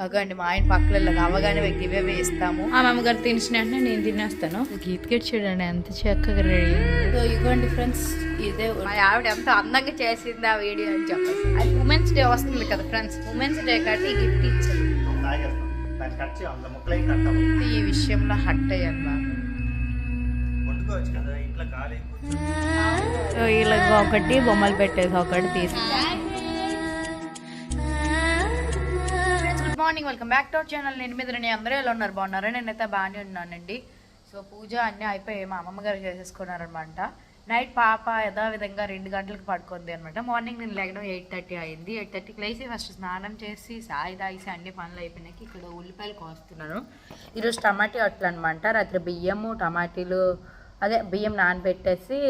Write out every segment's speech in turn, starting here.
అగండి మా ఆయన పక్కల అవ్వగానే గివ్ అవే ఇస్తాము ఆ మామగారు తినేసిన వెంటనే నేను తినేస్తాను. గీత్ గట్ చూడండి ఎంత చక్కగా రెడీ సో ఇగోండి ఫ్రెండ్స్ ఇదే మా ఆవిడ ఎంత అందంగా చేసింది ఆ వీడియో అని చెప్పేసి అది ఉమెన్స్ డే వస్తుంది కదా ఫ్రెండ్స్ ఉమెన్స్ డే కాబట్టి గిఫ్ట్ కట్టాము ఈ విషయంలో హట్ అయ్యాను బాగా వండుకోవచ్చు కదా ఇంట్లో ఖాళీ సో ఇలా ఒకటి బొమ్మలు పెట్టేసి ఒకటి తీసి morning welcome back to our channel. నేను మీద నేను అందరూ ఎలా ఉన్నారు? బాగున్నారు? నేనైతే బాగానే ఉన్నానండి. సో పూజ అన్నీ అయిపోయి మా అమ్మమ్మ గారు చేసేసుకున్నారనమాట. నైట్ పాప యథావిధంగా రెండు గంటలకు పడుకుంది అనమాట. మార్నింగ్ నేను లేగడం ఎయిట్ థర్టీ అయింది. ఎయిట్ థర్టీకి లేచి ఫస్ట్ స్నానం చేసి సాయి తాగిసి అన్ని పనులు అయిపోయినాక ఇక్కడ ఉల్లిపాయలు కోస్తున్నాను ఈరోజు టమాటీ అట్లు అనమాట. రాత్రి బియ్యము టమాటీలు అదే బియ్యం నానబెట్టేసి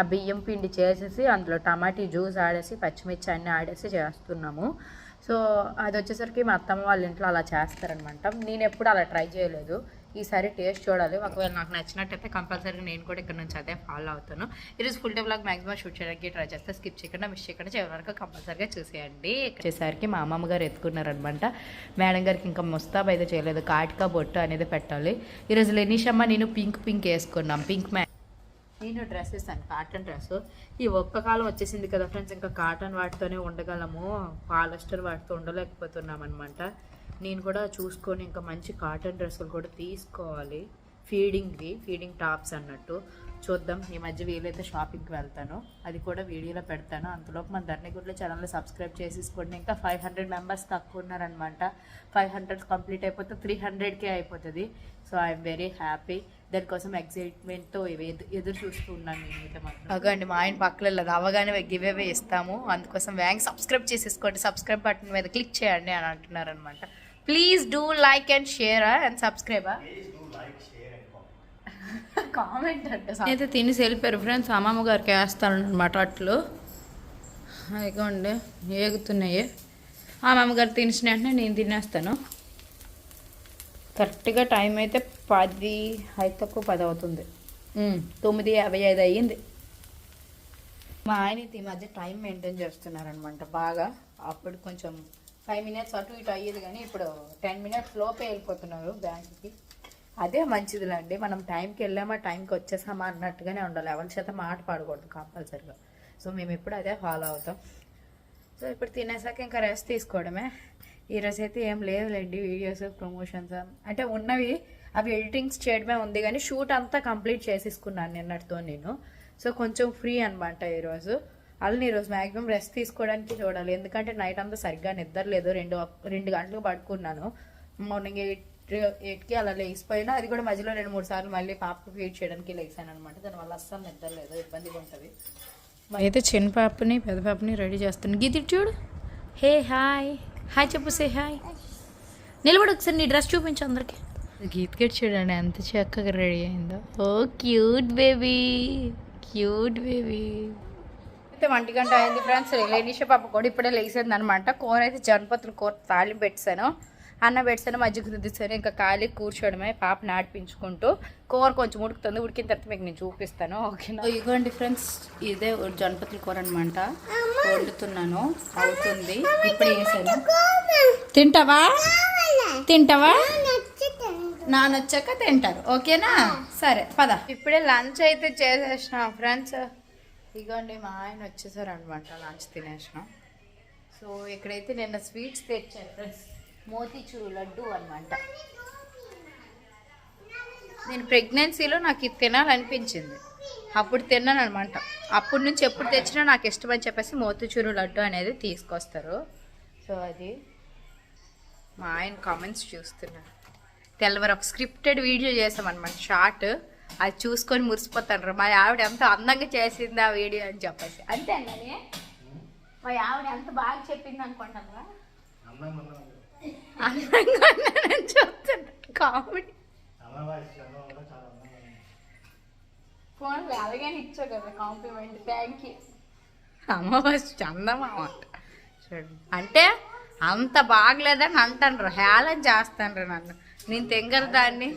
ఆ బియ్యం పిండి చేసేసి అందులో టమాటీ జ్యూస్ ఆడేసి పచ్చిమిర్చి అన్నీ ఆడేసి చేస్తున్నాము. సో అది వచ్చేసరికి మా అత్తమ్మ వాళ్ళ ఇంట్లో అలా చేస్తారనమాట. నేను ఎప్పుడు అలా ట్రై చేయలేదు. ఈసారి టేస్ట్ చూడాలి. ఒకవేళ నాకు నచ్చినట్టయితే కంపల్సరీగా నేను కూడా ఇక్కడ నుంచి అదే ఫాలో అవుతాను. ఈరోజు full day blog maximum shoot చేయడానికి ట్రై చేస్తే. స్కిప్ చేయకుండా మిస్ చేయకుండా చివరి వరకు కంపల్సరీగా చూసేయండి. వచ్చేసరికి మా అమ్మమ్మ గారు ఎత్తుకున్నారనమాట. మేడం గారికి ఇంకా ముస్తాబ్ అయితే చేయలేదు. కాటికా బొట్టు అనేది పెట్టాలి. ఈరోజు లెనీషమ్మ నేను పింక్ పింక్ వేసుకున్నాం. పింక్ మ్యా నేను డ్రెస్ వేస్తాను కాటన్ డ్రెస్ ఈ ఒక్క కాలం వచ్చేసింది కదా ఫ్రెండ్స్ ఇంకా కాటన్ వాటితోనే ఉండగలము పాలస్టర్ వాటితో ఉండలేకపోతున్నాం అనమాట నేను కూడా చూసుకొని ఇంకా మంచి కాటన్ డ్రెస్సులు కూడా తీసుకోవాలి. ఫీడింగ్వి ఫీడింగ్ టాప్స్ అన్నట్టు. చూద్దాం. ఈ మధ్య వీలైతే షాపింగ్కి వెళ్తాను. అది కూడా వీడియోలో పెడతాను. అంతలోపు మన ధరణిగుడ్లో ఛానల్ సబ్స్క్రైబ్ చేసేసుకోండి. ఇంకా ఫైవ్ హండ్రెడ్ మెంబర్స్ తక్కువ ఉన్నారనమాట ఫైవ్ హండ్రెడ్ కంప్లీట్ అయిపోతే త్రీ హండ్రెడ్కే అయిపోతుంది. So I'm very happy. దానికోసం ఎక్సైట్మెంట్తో ఎదురు చూస్తూ ఉన్నాను నేనైతే మాత్రం. అగండి మా ఆయన పక్కల అవ్వగానే గివ్ అవే ఇస్తాము. అందుకోసం వ్యాంక్ సబ్స్క్రైబ్ చేసేసుకోండి. సబ్స్క్రైబ్ బటన్ మీద క్లిక్ చేయండి అని అంటున్నారు అనమాట please do like and share and subscribe? Comment అంటే అయితే తినేసి వెళ్ళిపోయారు ఫ్రెండ్స్ అమ్మమ్మ గారికి వేస్తాను అనమాట అట్లు. ఇగోండి ఏగుతున్నాయి. ఆ అమ్మగారు తినేసిన వెంటనే నేను తినేస్తాను. కరెక్ట్గా టైం అయితే పది ఐదు తక్కువ పది అవుతుంది. తొమ్మిది యాభై ఐదు అయ్యింది. మా ఆయన అయితే ఈ మధ్య టైం మెయింటైన్ చేస్తున్నారనమాట బాగా. అప్పుడు కొంచెం ఫైవ్ మినిట్స్ అటు ఇటు అయ్యేది కానీ ఇప్పుడు టెన్ మినిట్స్ లోపే వెళ్ళిపోతున్నారు బ్యాంక్కి. అదే మంచిదిలేండి. మనం టైంకి వెళ్ళామా టైంకి వచ్చేసామా అన్నట్టుగానే ఉండాలి. ఎవరి చేత మాట పాడకూడదు కంపల్సరిగా. సో మేము ఎప్పుడు అదే ఫాలో అవుతాం. సో ఇప్పుడు తినేసాక ఇంకా రెస్ట్ తీసుకోవడమే. ఈరోజు అయితే ఏం లేదులేండి వీడియోస్ ప్రమోషన్స్ అంటే ఉన్నవి అవి ఎడిటింగ్స్ చేయడమే ఉంది కానీ షూట్ అంతా కంప్లీట్ చేసేసుకున్నాను నిన్నటితో నేను. సో కొంచెం ఫ్రీ అనమాట ఈరోజు అలా ఈరోజు మ్యాక్సిమం రెస్ట్ తీసుకోవడానికి చూడాలి. ఎందుకంటే నైట్ అంతా సరిగ్గా నిద్రలేదు రెండు రెండు గంటలు పడుకున్నాను. మార్నింగ్ ఎయిట్ ఎయిట్కి అలా లేచిపోయినా అది కూడా మధ్యలో రెండు మూడు సార్లు మళ్ళీ పాపకు ఫీడ్ చేయడానికి లేచాను అనమాట దానివల్ల అస్సలు నిద్రలేదు ఇబ్బందిగా ఉంటుంది. అయితే చిన్న పాపని పెద్ద పాపని రెడీ చేస్తాను గీతి చూడు. Hey hi. హాయ్ చెప్పు సే హాయ్. నిలబడి ఒకసారి నీ డ్రెస్ చూపించు అందరికి. గీత్ గట్ చూడండి ఎంత చక్కగా రెడీ అయిందో. ఓ క్యూట్ బేబీ క్యూట్ బేబీ. అయితే ఒంటి గంట అయింది ఫ్రెండ్స్. లేనిష పాప కూడా ఇప్పుడే లేచింది అనమాట కూర అయితే జనపతులు కూర తాళింపు పెట్టాను అన్న పెట్టాను మజ్జిగ రుద్దిస్తాను ఇంకా ఖాళీ కూర్చోవడమే పాప నాడిపించుకుంటూ కూర కొంచెం ఉడుకుతుంది. ఉడికిన తర్వాత మీకు నేను చూపిస్తాను ఓకేనా? ఇదిగోండి ఫ్రెండ్స్ ఇదే జనపతుల కూర అనమాట వండుతున్నాను. అవుతుంది. ఇప్పుడు వేసాను తింటావా? తింటావా? నానొచ్చాక తింటారు. ఓకేనా? సరే పద. ఇప్పుడే లంచ్ అయితే చేసేసినాం ఫ్రెండ్స్ ఇగోండి మా ఆయన వచ్చేసారు అనమాట లంచ్ తినేసినాం. సో ఇక్కడైతే నిన్న స్వీట్స్ తెచ్చాను ఫ్రెండ్స్ మోతీచూరు లడ్డు అనమాట. నేను ప్రెగ్నెన్సీలో నాకు ఇది తినాలనిపించింది. అప్పుడు తిన్నాను అనమాట అప్పటి నుంచి ఎప్పుడు తెచ్చినా నాకు ఇష్టమని చెప్పేసి మోతిచూరు లడ్డు అనేది తీసుకొస్తారు. సో అది మా ఆయన కామెంట్స్ చూస్తున్నాను తెల్లవారు ఒక స్క్రిప్టెడ్ వీడియో చేసామన్నమాట షార్ట్ అది చూసుకొని మురిసిపోతాను మా ఆవిడ ఎంత అందంగా చేసింది ఆ వీడియో అని చెప్పేసి. అంతే మా ఆవిడ ఎంత బాగా చెప్పింది అనుకుంటాను అందంగా ఉన్నానని చెప్తున్నా కామెడీ. ఫోన్లో అలాగని ఇచ్చావు కదా కాంప్లిమెంట్. థ్యాంక్ యూ అమ్మవారి చందమామ అంట. అంత బాగలేదని అంటాను హేళన చేస్తాను నన్ను. నేను తెంగరు దాన్ని.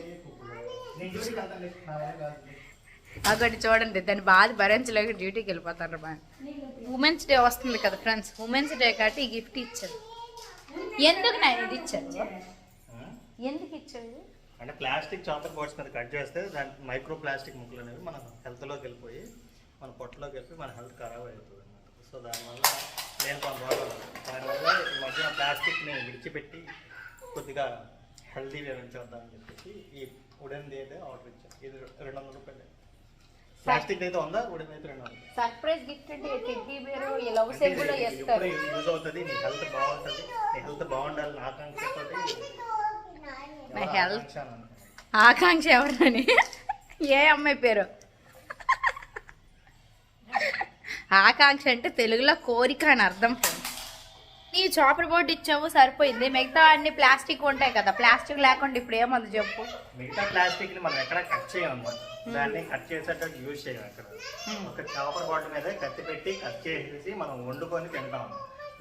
ఒకటి చూడండి. దాన్ని బాధ భరించలేక డ్యూటీకి వెళ్ళిపోతారు మా ఉమెన్స్ డే వస్తుంది కదా ఫ్రెండ్స్ ఉమెన్స్ డే కాబట్టి ఈ గిఫ్ట్ ఇచ్చారు. ఎందుకు నేను ఇది ఇచ్చాను ఎందుకు ఇచ్చాడు అంటే ప్లాస్టిక్ చాపర్ బోర్డ్స్ మీద కట్ చేస్తే దాని మైక్రో ప్లాస్టిక్ ముక్కలు అనేవి మన హెల్త్లోకి వెళ్ళిపోయి మన పొట్టలోకి వెళ్ళిపోయి మన హెల్త్ ఖరాబ్ అవుతుంది అన్నమాట. సో దానివల్ల నేను కొంత దానివల్ల ఈ మధ్యన ప్లాస్టిక్ని విడిచిపెట్టి కొద్దిగా హెల్తీగా ఉంచేద్దామని చెప్పేసి ఈ ఉడెన్ది అయితే ఆర్డర్ ఇచ్చాను. ఇది రెండు వందల రూపాయలు ప్లాస్టిక్ అయితే ఉందా? ఉడెన్ అయితే రెండు సర్ప్రైజ్ గిఫ్ట్ అంటే టెడ్డీ బేర్ ఈ లవ్ సింబల్ ఇస్తారు ఎప్పుడు యూజ్ అవుతుంది? నీ హెల్త్ బాగుంటుంది. నీ హెల్త్ బాగుండాలి నా ఆకాంక్షతోటి నా ఆకాంక్ష అన్నాను. ఆకాంక్ష ఎవరని ఏ అమ్మాయి పేరు? ఆకాంక్ష అంటే తెలుగులో కోరిక అని అర్థం. నీ చాపర్ బోర్డు ఇచ్చావు సరిపోయింది. మిగతా అన్ని ప్లాస్టిక్ ఉంటాయి కదా ప్లాస్టిక్ లేకుండా ఇప్పుడు ఏమంది చెప్పు? మిగతా ప్లాస్టిక్ని మనం ఎక్కడ కట్ చేయం అన్నమాట దాన్ని కట్ చేసేటట్టు యూజ్ చేయం అక్కడ ఒక చాపర్ బాటిల్ మీద కత్తి పెట్టి కట్ చేసేసి మనం వండుకొని తింటాం.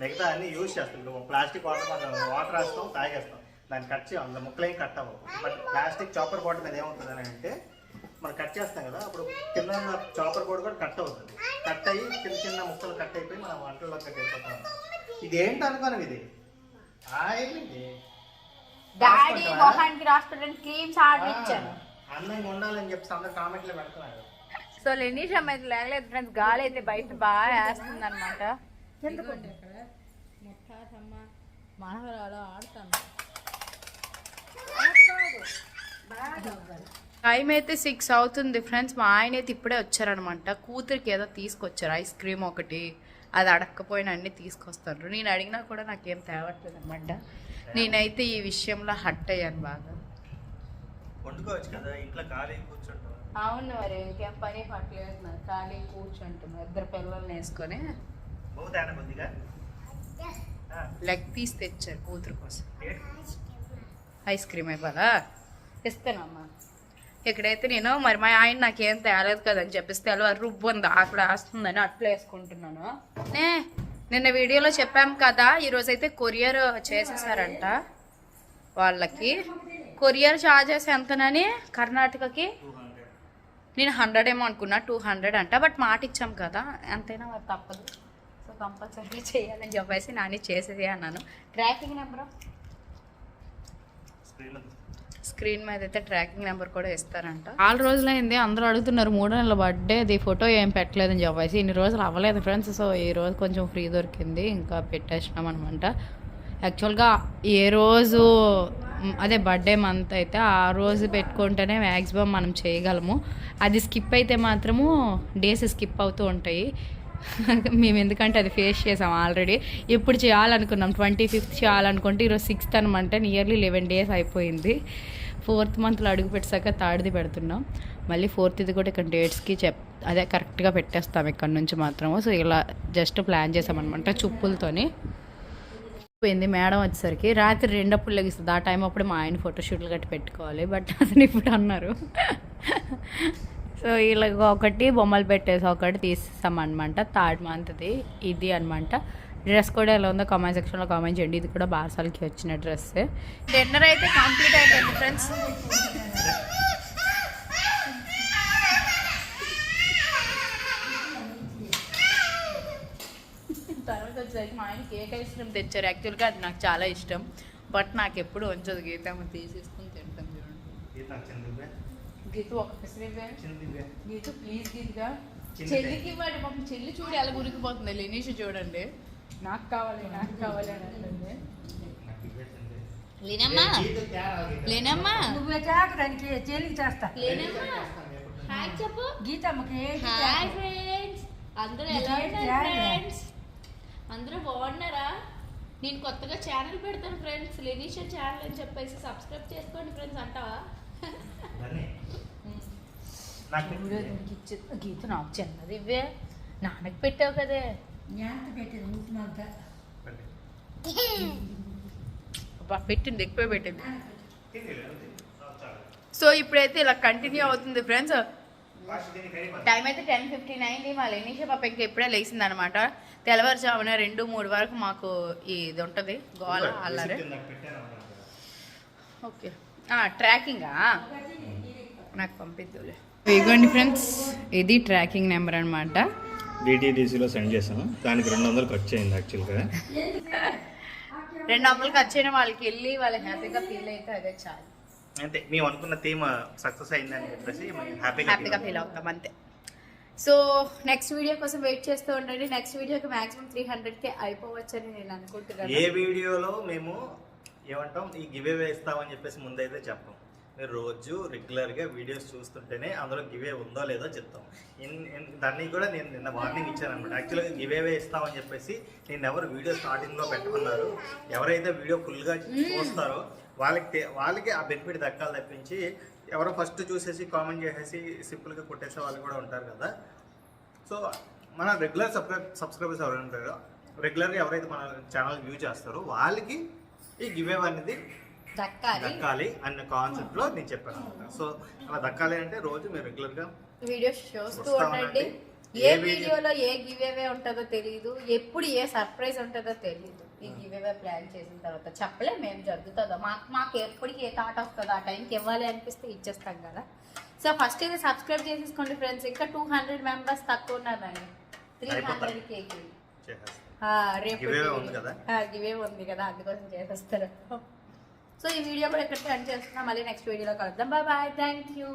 మిగతా అన్ని యూజ్ చేస్తాం. ప్లాస్టిక్ వాటర్ మనం వాటర్ వేస్తాం తాగేస్తాం. దాన్ని కట్ చేయం. ముక్కలు కట్ అవ్వవు. బట్ ప్లాస్టిక్ చాపర్ బాటిల్ మీద ఏమవుతుంది అని అంటే మనం కట్ చేస్తాం కదా అప్పుడు కింద ఉన్న చాపర్ బోర్డు కూడా కట్ అవుతుంది. కట్ అయ్యి చిన్న చిన్న ముక్కలు కట్ అయిపోయి మనం వంటల్లో కట్ అయిపోతాం ఇది? ఏంటి? అనుకోను ఇది? డాడీ? మొహానికి రాసుకోవడానికి క్రీమ్స్ ఆర్డర్ ఇచ్చాను అందంగా ఉండాలని చెప్పి అందరు కామెంట్లు పెడుతున్నారు. సో లెనీష్ అమ్మాయి లేగలేదు ఫ్రెండ్స్ గాలి అయితే బయట బాగా వేస్తుంది అనమాట ఆడుతాను టైం అయితే సిక్స్ అవుతుంది ఫ్రెండ్స్ మా ఆయన అయితే ఇప్పుడే వచ్చారనమాట కూతురికి ఏదో తీసుకొచ్చారు ఐస్ క్రీమ్ ఒకటి. అది అడక్కపోయినా అన్ని తీసుకొస్తారు. నేను అడిగినా కూడా నాకేం తేవట్లేదు అనమాట నేనైతే ఈ విషయంలో హట్ అయ్యాను బాగా. వండుకోవచ్చు కదా ఇంట్లో ఖాళీ కూర్చుంటాం. అవును మరి ఇంకేం పని పట్టలేదు నాకు ఖాళీ కూర్చుంటున్నా ఇద్దరు పిల్లల్ని వేసుకొని. లెగ్ పీస్ తెచ్చారు కూతురు కోసం? ఐస్ క్రీమ్ ఇవ్వాలా? ఇస్తానమ్మా ఇక్కడైతే నేను మరి మా ఆయన నాకేం తేలేదు కదని చెప్పేస్తే అలా రుబ్బు ఉంది అక్కడ వేస్తుందని అట్లా వేసుకుంటున్నాను. నే నిన్న వీడియోలో చెప్పాం కదా ఈరోజు అయితే కొరియర్ చేసేసారంట వాళ్ళకి. కొరియర్ చార్జెస్ ఎంతనని కర్ణాటకకి? నేను హండ్రెడ్ ఏమో అనుకున్నా టూ హండ్రెడ్ అంట బట్ మాట ఇచ్చాం కదా ఎంతైనా మరి తప్పదు. సో కంపల్సరీ చేయాలని చెప్పేసి నాని చేసేది అన్నాను. ట్రాకింగ్ నెంబర్ స్క్రీన్ మీద అయితే ట్రాకింగ్ నెంబర్ కూడా ఇస్తారంట. ఆరు రోజులైంది అందరూ అడుగుతున్నారు మూడు నెలల బర్త్డే అది ఫోటో ఏం పెట్టలేదని చెప్పేసి. ఇన్ని రోజులు అవ్వలేదు ఫ్రెండ్స్ సో ఈ రోజు కొంచెం ఫ్రీ దొరికింది ఇంకా పెట్టేసినాం అనమాట యాక్చువల్గా ఏ రోజు అదే బర్త్డే మంత్ అయితే ఆ రోజు పెట్టుకుంటేనే మ్యాక్సిమం మనం చేయగలము. అది స్కిప్ అయితే మాత్రము డేస్ స్కిప్ అవుతూ ఉంటాయి. మేము ఎందుకంటే అది ఫేస్ చేసాం ఆల్రెడీ. ఎప్పుడు చేయాలనుకున్నాం ట్వంటీ ఫిఫ్త్ చేయాలనుకుంటే ఈరోజు సిక్స్త్ అనమాట నియర్లీ లెవెన్ డేస్ అయిపోయింది. ఫోర్త్ మంత్లో అడుగు పెట్టాక థర్డ్ది పెడుతున్నాం. మళ్ళీ ఫోర్త్ ఇది కూడా ఇక్కడ డేట్స్కి చెప్ అదే కరెక్ట్గా పెట్టేస్తాం ఇక్కడ నుంచి మాత్రము. సో ఇలా జస్ట్ ప్లాన్ చేసామన్నమాట చుప్పులతోని పోయింది మేడం వచ్చేసరికి రాత్రి రెండప్పుడు లెగిస్తుంది. ఆ టైం అప్పుడు మా ఆయన ఫోటోషూట్లు గట్టి పెట్టుకోవాలి బట్ అతను ఇప్పుడు అన్నారు. సో ఇలా ఒకటి బొమ్మలు పెట్టేసి ఒకటి తీసేసామన్నమాట. థర్డ్ మంత్ది ఇది అనమాట డ్రెస్ కూడా ఎలా ఉందో కామెంట్ సెక్షన్లో కామెంట్ చేయండి. ఇది కూడా బాసాలకి వచ్చిన డ్రెస్ డిన్నర్ అయితే కంప్లీట్ అయిపోయింది ఫ్రెండ్స్ తర్వాత వచ్చేసరికి మా ఆయన కేక్ ఐస్ క్రీమ్ తెచ్చారు. యాక్చువల్గా అది నాకు చాలా ఇష్టం. బట్ నాకు ఎప్పుడు ఉంచదు గీతమ్మ తీసేసుకుని తింటాను చూడండి. గీత ఒక. గీత ప్లీజ్ గీతగా. చెల్లికి ఇవ్వండి. పాపం చెల్లి చూడు ఎలా గురికిపోతుంది లినీష్ చూడండి. నాకు కావాలి నాకు కావాలి అని అంటుంది. లేనమ్మా. లేనమ్మా? నువ్వే చేస్తా? లేనమ్మా? హాయ్ చెప్పు. గీతమ్మకి హాయ్ ఫ్రెండ్స్. అందరూ ఎలా ఉన్నారు? ఫ్రెండ్స్? అందరూ బాగున్నారా? నేను కొత్తగా ఛానల్ పెడతాను ఫ్రెండ్స్. లెనీషా ఛానల్ అని చెప్పేసి సబ్స్క్రైబ్ చేసుకోండి ఫ్రెండ్స్ అంటావా? గీత నాకు చిన్నది ఇవే నాన్నకి పెట్టావు కదే. పెట్టేది. అబ్బా, ఎక్కువ పెట్టింది. సో ఇప్పుడైతే ఇలా కంటిన్యూ అవుతుంది ఫ్రెండ్స్. టైం అయితే టెన్ ఫిఫ్టీన్ అయింది మా లెనీషా పాప ఇంకా ఇప్పుడే లేచింది అనమాట తెల్లవారుజామున రెండు మూడు వరకు మాకు ఇది ఉంటుంది గోల అల్లరి. ఓకే. ట్రాకింగా నాకు పంపిద్దులే. ఇదిగోండి ఫ్రెండ్స్ ఇది ట్రాకింగ్ నెంబర్ అనమాట డిటీడీసీలో సెండ్ చేసాము దానికి రెండు వందలు ఖర్చు అయింది యాక్చువల్గా రెండు వందలు ఖర్చు అయిన వాళ్ళకి వెళ్ళి వాళ్ళు హ్యాపీగా ఫీల్ అయితే అదే చాలు. అంతే మేము అనుకున్న థీమ్ సక్సెస్ అయిందని చెప్పేసి హ్యాపీగా హ్యాపీగా ఫీల్ అవుతాం అంతే. సో నెక్స్ట్ వీడియో కోసం వెయిట్ చేస్తూ ఉండండి. నెక్స్ట్ వీడియోకి మాక్సిమం త్రీ హండ్రెడ్కే అయిపోవచ్చని నేను అనుకుంటున్నాను. ఏ వీడియోలో మేము ఏమంటాం ఈ గివే ఇస్తామని చెప్పేసి ముందైతే చెప్పం. మీరు రోజు రెగ్యులర్గా వీడియోస్ చూస్తుంటేనే అందులో గివే ఉందో లేదో చెప్తాం. ఇన్- దాన్ని కూడా నేను నిన్న వార్నింగ్ ఇచ్చాను అనమాట యాక్చువల్గా గివేవే ఇస్తామని చెప్పేసి నేను ఎవరు వీడియో స్టార్టింగ్లో పెట్టుకున్నారు ఎవరైతే వీడియో ఫుల్గా చూస్తారో వాళ్ళకి వాళ్ళకి ఆ బెనిఫిట్ దక్కాలి తప్పించి ఎవరో ఫస్ట్ చూసేసి కామెంట్ చేసేసి సింపుల్గా కొట్టేసే వాళ్ళు కూడా ఉంటారు కదా. సో మన రెగ్యులర్ సబ్స్క్రైబ్ సబ్స్క్రైబర్స్ ఎవరైనా ఉంటారో రెగ్యులర్గా ఎవరైతే మన ఛానల్ వ్యూ చేస్తారో వాళ్ళకి ఈ గివ్ అనేది దక్కాలి. అన్న కాన్సెప్ట్లో నేను చెప్పాను సో అలా దక్కాలి అంటే రోజు మీరు రెగ్యులర్గా వీడియోస్ చూస్తూ ఉండండి. ఏ ఏ వీడియో- వీడియోలో ఏ గివ్ అవే ఉంటుందో తెలియదు ఎప్పుడు ఏ సర్ప్రైజ్ ఉంటుందో తెలియదు ఈ గివ్ అవే ప్లాన్ చేసిన తర్వాత చెప్పలేం ఏం జరుగుతుందో. మాకు మాకు ఎప్పటికి ఏ థాట్ వస్తుందో ఆ టైంకి ఇవ్వాలి అనిపిస్తే ఇచ్చేస్తాం కదా. సో ఫస్ట్ అయితే సబ్స్క్రైబ్ చేసేసుకోండి ఫ్రెండ్స్ ఇంకా టూ హండ్రెడ్ మెంబర్స్ తక్కువ ఉన్నారండి త్రీ. హండ్రెడ్ కేకి రేపు Giveaway ఉంది కదా? గివే ఉంది కదా. అందుకోసం చేసేస్తారు. సో ఈ వీడియో కూడా ఇక్కడ ఎండ్ చేస్తున్నాం. మళ్ళీ నెక్స్ట్ వీడియోలో కలుద్దాం. Bye bye thank you